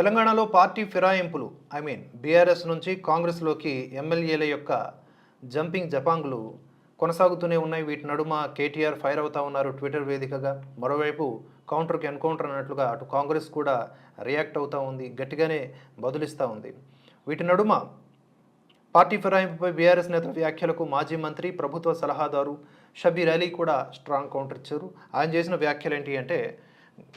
తెలంగాణలో పార్టీ ఫిరాయింపులు I mean BRS నుంచి కాంగ్రెస్లోకి ఎమ్మెల్యేల యొక్క జంపింగ్ జపాంగులు కొనసాగుతూనే ఉన్నాయి. వీటి నడుమ కేటీఆర్ ఫైర్ అవుతా ఉన్నారు ట్విట్టర్ వేదికగా. మరోవైపు కౌంటర్కి ఎన్కౌంటర్ అన్నట్లుగా అటు కాంగ్రెస్ కూడా రియాక్ట్ అవుతూ ఉంది గట్టిగానే బదులిస్తూ ఉంది. వీటి నడుమ పార్టీ ఫిరాయింపుపై బీఆర్ఎస్ నేత వ్యాఖ్యలకు మాజీ మంత్రి ప్రభుత్వ సలహాదారు షబీర్ అలీ కూడా స్ట్రాంగ్ కౌంటర్ ఇచ్చారు. ఆయన చేసిన వ్యాఖ్యలు ఏంటి అంటే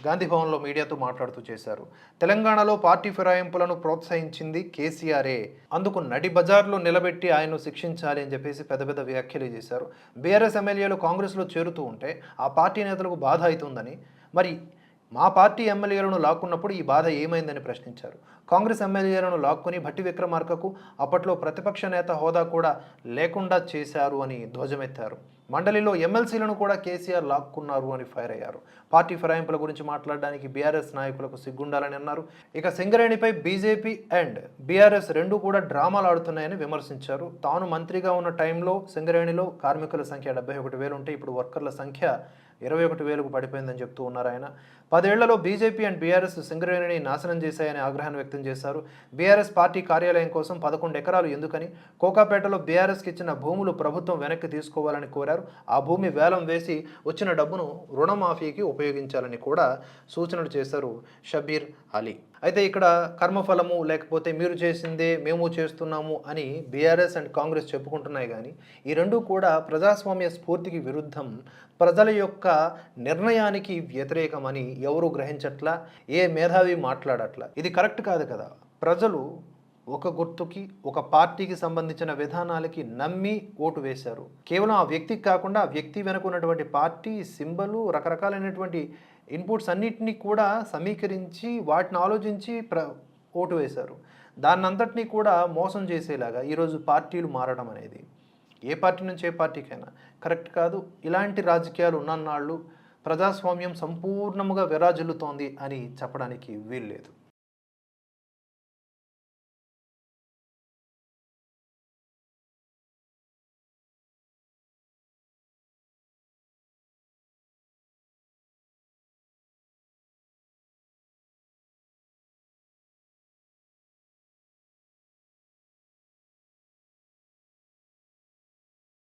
గాంధీ భవన్లో మీడియాతో మాట్లాడుతూ చేశారు. తెలంగాణలో పార్టీ ఫిరాయింపులను ప్రోత్సహించింది కేసీఆరే. అందుకు నడి బజార్లో నిలబెట్టి ఆయన్ను శిక్షించాలి అని చెప్పేసి పెద్ద పెద్ద వ్యాఖ్యలు చేశారు. బీఆర్ఎస్ ఎమ్మెల్యేలు కాంగ్రెస్లో చేరుతూ ఉంటే ఆ పార్టీ నేతలకు బాధ అవుతుందని మరి మా పార్టీ ఎమ్మెల్యేలను లాక్కున్నప్పుడు ఈ బాధ ఏమైందని ప్రశ్నించారు. కాంగ్రెస్ ఎమ్మెల్యేలను లాక్కుని భట్టి విక్రమార్కకు అప్పట్లో ప్రతిపక్ష నేత హోదా కూడా లేకుండా చేశారు అని ధ్వజమెత్తారు. మండలిలో ఎమ్మెల్సీలను కూడా కేసీఆర్ లాక్కున్నారు అని ఫైర్ అయ్యారు. పార్టీ ఫిరాయింపుల గురించి మాట్లాడడానికి బీఆర్ఎస్ నాయకులకు సిగ్గుండాలని అన్నారు. ఇక సింగరేణిపై బీజేపీ అండ్ బీఆర్ఎస్ రెండు కూడా డ్రామాలు ఆడుతున్నాయని విమర్శించారు. తాను మంత్రిగా ఉన్న టైంలో సింగరేణిలో కార్మికుల సంఖ్య డెబ్బై ఒకటి వేలు ఉంటే ఇప్పుడు వర్కర్ల సంఖ్య ఇరవై ఒకటి వేలకు పడిపోయిందని చెప్తూ ఉన్నారు ఆయన. పదేళ్ళలో బీజేపీ అండ్ బీఆర్ఎస్ సింగరేణిని నాశనం చేశాయని ఆగ్రహాన్ని వ్యక్తం చేశారు. బీఆర్ఎస్ పార్టీ కార్యాలయం కోసం పదకొండు ఎకరాలు ఎందుకని? కోకాపేటలో బీఆర్ఎస్కి ఇచ్చిన భూములు ప్రభుత్వం వెనక్కి తీసుకోవాలని కోరారు. ఆ భూమి వేలం వేసి వచ్చిన డబ్బును రుణమాఫీకి ఉపయోగించాలని కూడా సూచనలు చేశారు షబీర్ అలీ. అయితే ఇక్కడ కర్మఫలము లేకపోతే మీరు చేసిందే మేము చేస్తున్నాము అని బీఆర్ఎస్ అండ్ కాంగ్రెస్ చెప్పుకుంటున్నాయి కానీ ఈ రెండు కూడా ప్రజాస్వామ్య స్ఫూర్తికి విరుద్ధం. ప్రజల యొక్క నిర్ణయానికి వ్యతిరేకమని ఎవరు గ్రహించట్లా? ఏ మేధావి మాట్లాడట్లా? ఇది కరెక్ట్ కాదు కదా. ప్రజలు ఒక గుర్తుకి ఒక పార్టీకి సంబంధించిన విధానాలకి నమ్మి ఓటు వేశారు. కేవలం ఆ వ్యక్తికి కాకుండా ఆ వ్యక్తి వెనుక ఉన్నటువంటి పార్టీ సింబలు రకరకాలైనటువంటి ఇన్పుట్స్ అన్నిటినీ కూడా సమీకరించి వాటిని ఆలోచించి ప్ర ఓటు వేశారు. దాన్నంతటినీ కూడా మోసం చేసేలాగా ఈరోజు పార్టీలు మారడం అనేది. ఏ పార్టీ నుంచి ఏ పార్టీకైనా. కరెక్ట్ కాదు. ఇలాంటి రాజకీయాలు ఉన్నన్నాళ్ళు ప్రజాస్వామ్యం సంపూర్ణముగా విరాజిల్లుతోంది అని చెప్పడానికి వీల్లేదు.